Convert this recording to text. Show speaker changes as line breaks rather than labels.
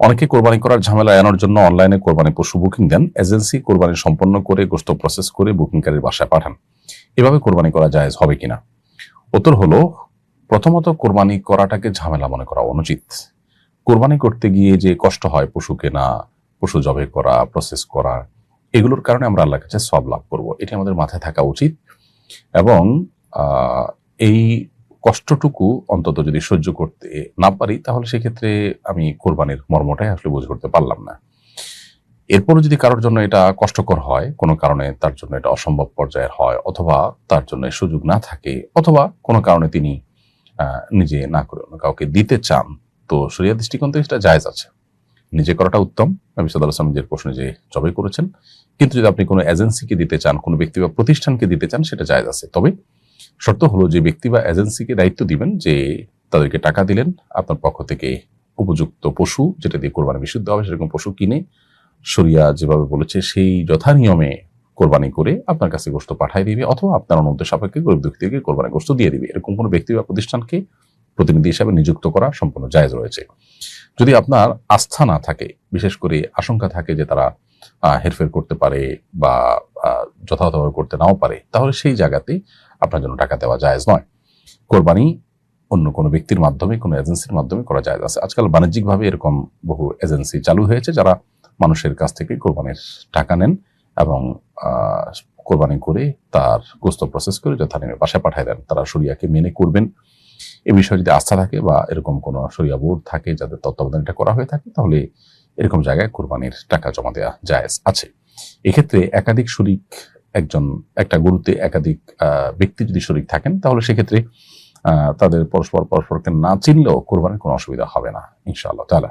অনেকে কোরবানি করার ঝামেলা এড়ানোর জন্য অনলাইনে কোরবানি পশু বুকিং দেন। এজেন্সি কোরবানি সম্পন্ন করে গোস্ত প্রসেস করে বুকিংকারীর বাসায় পাঠান। এভাবে কোরবানি করা জায়েজ হবে কিনা? উত্তর হলো, প্রথমত কোরবানি করাটাকে ঝামেলা মনে করা অনুচিত। কোরবানি করতে গিয়ে যে কষ্ট হয় পশু কেনা, পশু জবে করা প্রসেস করা, এগুলোর কারণে আমরা আল্লাহর কাছে সব লাভ করব। এটি আমাদের মাথায় থাকা উচিত এবং এই কষ্টটুকু অন্তত যদি সহ্য করতে না পারি, তাহলে সেক্ষেত্রে আমি কোরবানির মর্মটাই আসলে বুঝে করতে পারলাম না। এরপরও যদি কারোর জন্য এটা কষ্টকর হয়, কোনো কারণে তার জন্য এটা অসম্ভব পর্যায়ের হয়, অথবা তার জন্য সুযোগ না থাকে, অথবা কোনো কারণে তিনি নিজে না করে কাউকে দিতে চান, তো শরিয়া দৃষ্টিকোণ থেকে সেটা জায়েজ আছে। নিজে করাটা উত্তম, নবী সাল্লাহ আসলাম নিজের প্রশ্নে যে জবাই করেছেন, কিন্তু যদি আপনি কোনো এজেন্সিকে দিতে চান, কোনো ব্যক্তি বা প্রতিষ্ঠানকে দিতে চান, সেটা জায়েজ আছে। তবে শর্ত হলো যে ব্যক্তি বা এজেন্সিকে দায়িত্ব দিবেন যে তাদেরকে টাকা দিলেন, আপনার পক্ষ থেকে উপযুক্ত পশু যেটা দিয়ে কোরবানি বিশুদ্ধ হবে, সেরকম পশু কিনে শরিয়া যেভাবে বলেছে সেই যথা নিয়মে কোরবানি করে আপনার কাছে গোস্ত পাঠিয়ে দিবে অথবা আপনার অনুমতি সাপেক্ষে গরিব দুঃখীদেরকে কোরবানি গোস্ত দিয়ে দিবে। এরকম কোনো ব্যক্তি বা প্রতিষ্ঠানকে প্রতিনিধি হিসাবে নিযুক্ত করা সম্পূর্ণ জায়েজ রয়েছে। যদি আপনার আস্থা না থাকে, বিশেষ করে আশঙ্কা থাকে যে তারা হেরফের করতে পারে বা যথাযথভাবে করতে নাও পারে, তাহলে সেই জায়গাতে আপনার জন্য টাকা দেওয়া জায়েজ নয়। কোরবানি অন্য কোনো ব্যক্তির মাধ্যমে, কোনো এজেন্সির মাধ্যমে করা যায় আছে। আজকাল বাণিজ্যিকভাবে এরকম বহু এজেন্সি চালু হয়েছে যারা মানুষের কাছ থেকে কোরবানির টাকা নেন এবং কোরবানি করে তার গোস্ত প্রসেস করে যথানিমে বাসায় পাঠায় দেন। তারা শরিয়াকে মেনে করবেন। এ বিষয়ে যদি আস্থা থাকে বা এরকম কোনো শরিয়া বোর্ড থাকে যাদের তত্ত্বাবধান এটা করা হয়ে থাকে, তাহলে এরকম জায়গায় কোরবানির টাকা জমা দেওয়া জায়েজ আছে। এক্ষেত্রে একাধিক শরিক একজন, একটা একাধিক ব্যক্তি যদি শরিক থাকেন, তাহলে সেক্ষেত্রে তাদের পরস্পর পরস্পরকে না চিনলেও কোরবানির কোনো অসুবিধা হবে না, ইনশাআল্লাহ তাআলা।